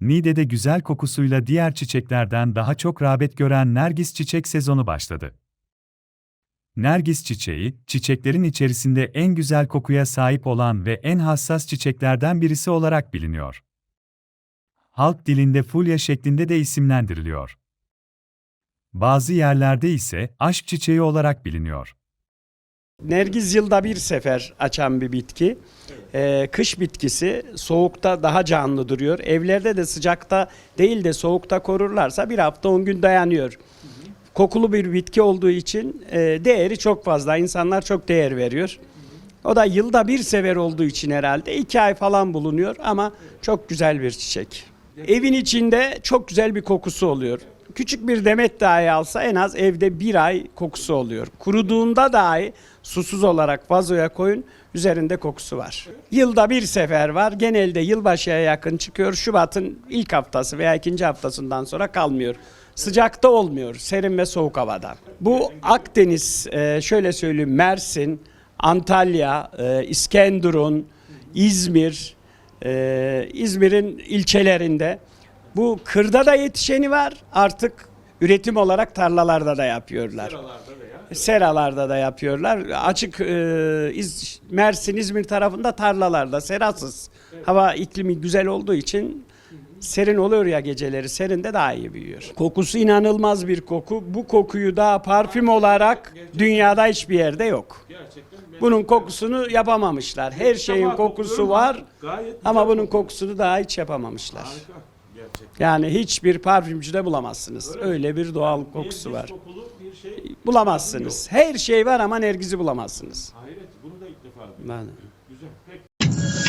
Niğde'de güzel kokusuyla diğer çiçeklerden daha çok rağbet gören Nergis çiçek sezonu başladı. Nergis çiçeği, çiçeklerin içerisinde en güzel kokuya sahip olan ve en hassas çiçeklerden birisi olarak biliniyor. Halk dilinde fulya şeklinde de isimlendiriliyor. Bazı yerlerde ise aşk çiçeği olarak biliniyor. Nergiz yılda bir sefer açan bir bitki. Ee, kış bitkisi soğukta daha canlı duruyor. Evlerde de sıcakta değil de soğukta korurlarsa bir hafta 10 gün dayanıyor. Kokulu bir bitki olduğu için e, değeri çok fazla. İnsanlar çok değer veriyor. O da yılda bir sefer olduğu için herhalde iki ay falan bulunuyor ama çok güzel bir çiçek. Evin içinde çok güzel bir kokusu oluyor. Küçük bir demet dahi alsa en az evde bir ay kokusu oluyor. Kuruduğunda dahi susuz olarak vazoya koyun üzerinde kokusu var. Yılda bir sefer var. Genelde yılbaşıya yakın çıkıyor. Şubat'ın ilk haftası veya ikinci haftasından sonra kalmıyor. Sıcakta olmuyor. Serin ve soğuk havada. Bu Akdeniz e, şöyle söyleyeyim Mersin, Antalya, e, İskenderun, İzmir, e, İzmir'in ilçelerinde bu kırda da yetişeni var artık üretim olarak tarlalarda da yapıyorlar. Seralarda da yapıyorlar. Açık e, İz, Mersin, İzmir tarafında tarlalarda serasız. Hava iklimi güzel olduğu için serin oluyor ya geceleri. Serinde daha iyi büyüyor. Kokusu inanılmaz bir koku. Bu kokuyu da parfüm olarak dünyada hiçbir yerde yok. Bunun kokusunu yapamamışlar. Her şeyin kokusu var ama bunun kokusunu daha hiç yapamamışlar. Yani hiçbir parfümcüde bulamazsınız. Öyle bir doğal kokusu var. Kokulu bir şey. Bulamazsınız. Her şey var ama nergizi bulamazsınız. Hayret bunu da ilk defa duydum. Ben- Güzel. Peki.